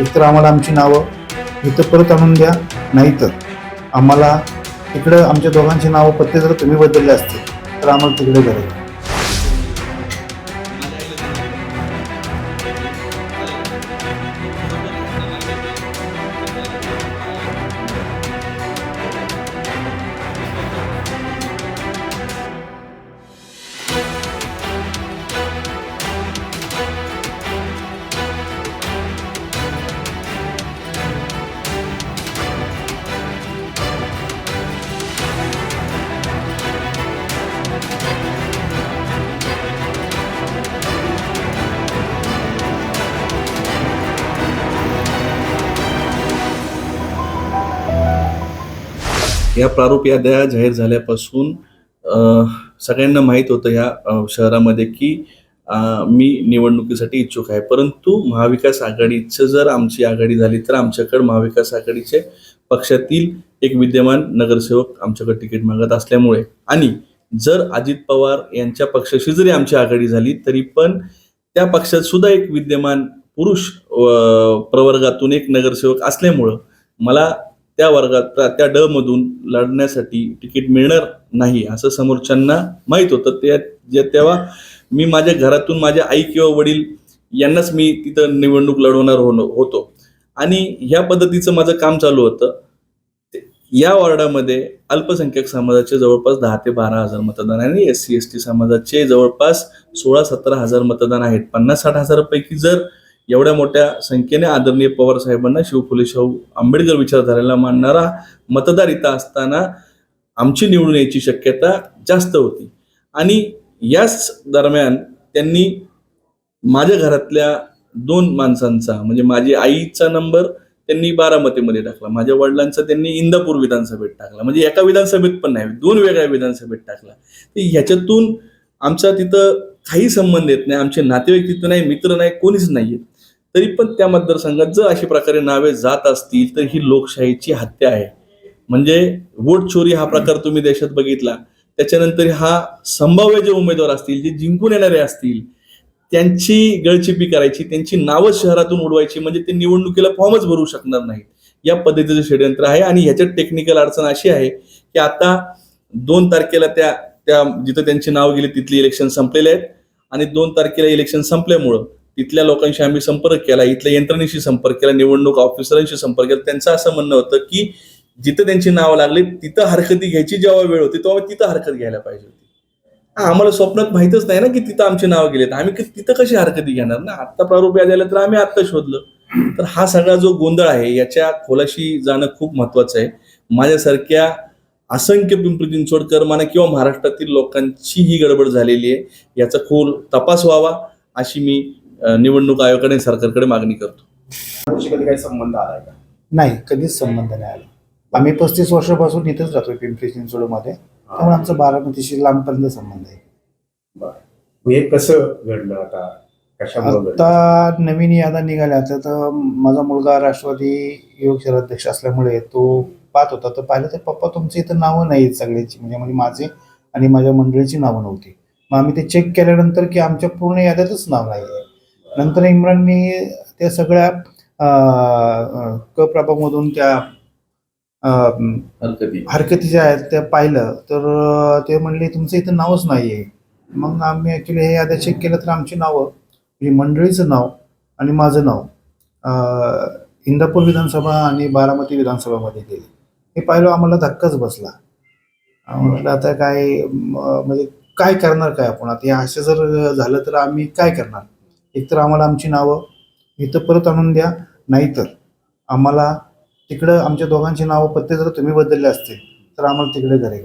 एकतर आम्हाला आमची नावं इथं परत आणून द्या नाहीतर आम्हाला तिकडं आमच्या दोघांची नावं पत्ते जर तुम्ही बदलले असतील तर आम्हाला तिकडे गरज या प्रारूप याद्या जाहीर झाल्यापासून सगळ्यांना माहीत होतं ह्या शहरामध्ये की मी निवडणुकीसाठी इच्छुक आहे. परंतु महाविकास आघाडीचं जर आमची आघाडी झाली तर आमच्याकडे महाविकास आघाडीचे पक्षातील एक विद्यमान नगरसेवक आमच्याकडे तिकीट मागत असल्यामुळे आणि जर अजित पवार यांच्या पक्षाशी जरी आमची आघाडी झाली तरी पण त्या पक्षात सुद्धा एक विद्यमान पुरुष प्रवर्गातून एक नगरसेवक असल्यामुळं मला त्या वर्गात त्या- त्या ड मधून लढण्यासाठी तिकीट मिळणार नाही असं समोरच्यांना माहीत होतं. त्या जे तेव्हा मी माझ्या घरातून माझ्या आई किंवा वडील यांनाच मी तिथं निवडणूक लढवणार होणं होतो. आणि ह्या पद्धतीचं माझं काम चालू होतं. या वॉर्डामध्ये अल्पसंख्याक समाजाचे जवळपास दहा ते बारा हजार मतदान आणि एस सी एस टी समाजाचे जवळपास सोळा सतरा हजार मतदान आहेत. पन्नास साठ हजारापैकी जर एवढ्या मोठ्या संख्येने आदरणीय पवार साहेबांना शिवफुले शाहू आंबेडकर विचारधारेला मानणारा मतदार इथं असताना आमची निवडून यायची शक्यता जास्त होती. आणि याच दरम्यान त्यांनी माझ्या घरातल्या दोन माणसांचा म्हणजे माझी आईचा नंबर त्यांनी बारामतीमध्ये टाकला माझ्या वडिलांचा त्यांनी इंदापूर विधानसभेत टाकला म्हणजे एका विधानसभेत पण नाही दोन वेगळ्या विधानसभेत टाकला. ह्याच्यातून आमचा तिथं काही संबंध येत नाही आमचे नातेवाईक तिथं नाही मित्र नाही कोणीच नाहीये. तरी पण त्या मतदारसंघात जर अशा प्रकारे नावे जात असतील तर ही लोकशाहीची हत्या आहे. म्हणजे वोट चोरी हा प्रकार तुम्ही देशात बघितला. त्याच्यानंतर हा संभाव्य जे उमेदवार असतील जे जिंकून येणारे असतील त्यांची गळचिपी करायची त्यांची नावं शहरातून उडवायची म्हणजे ते निवडणुकीला फॉर्मच भरू शकणार नाहीत. या पद्धतीचं षडयंत्र आहे आणि ह्याच्यात टेक्निकल अडचण अशी आहे की आता दोन तारखेला त्या त्या जिथं त्यांची नाव गेली तिथली इलेक्शन संपलेले आहेत. आणि दोन तारखेला इलेक्शन संपल्यामुळं तिथल्या लोकांशी आम्ही संपर्क केला इथल्या यंत्रणेशी संपर्क केला निवडणूक ऑफिसरांशी संपर्क केला. त्यांचं असं म्हणणं होतं की जिथं त्यांची नावं लागली तिथं हरकती घ्यायची जेव्हा वेळ होती तेव्हा तिथं हरकत घ्यायला पाहिजे होती. आम्हाला स्वप्नात माहितच नाही ना की तिथं आमची नावं गेलेत आम्ही तिथं कशी हरकती घेणार ना? आत्ता प्रारूप याद आलं तर आम्ही आत्ता शोधलं. तर हा सगळा जो गोंधळ आहे याच्या खोलाशी जाणं खूप महत्वाचं आहे. माझ्यासारख्या असंख्य पिंपरी चिंचवडकर म्हणा किंवा महाराष्ट्रातील लोकांची ही गडबड झालेली आहे याचा खोल तपास व्हावा अशी मी निवडणूक आयोगाकडे सरकारकडे मागणी करतो. कधी काही संबंध आलाय का? नाही कधीच संबंध नाही आला. आम्ही पस्तीस वर्षापासून इथेच राहतोय पिंपरी चिंचवडमध्ये. त्यामुळे आमचा बारामतीशी लांबपर्यंत संबंध आहे. हे कसं घडलं आता? आता नवीन यादा निघाल्या तर माझा मुलगा राष्ट्रवादी युवक शहराध्यक्ष असल्यामुळे तो पाहत होता तर पाहिलं तर पप्पा तुमची इथं नावं नाही आहेत सगळ्याची. म्हणजे म्हणजे माझे आणि माझ्या मंडळीची नावं नव्हती. मग आम्ही ते चेक केल्यानंतर की आमच्या पूर्ण याद्यातच नाव नाही आहे नंतर इम्राननी त्या सगळ्या क प्रभागमधून त्या हरकती. हरकती ज्या आहेत त्या पाहिलं तर ते म्हणले तुमचं इथं नावच नाही आहे मग आम्ही ॲक्च्युली हे याद्या चेक केलं तर आमची नावं म्हणजे मंडळीचं नाव आणि माझं नाव इंदापूर विधानसभा आणि बारामती विधानसभामध्ये गेले. हे पाहिलं आम्हाला धक्काच बसला. म्हटलं आता काय म्हणजे काय करणार काय आपण? आता हे असं जर झालं तर आम्ही काय करणार? एकतर आम्हाला आमची नावं इथं परत आणून द्या नाहीतर आम्हाला तिकडं आमच्या दोघांची नावं पत्ते जर तुम्ही बदलले असतील तर आम्हाला तिकडे घरी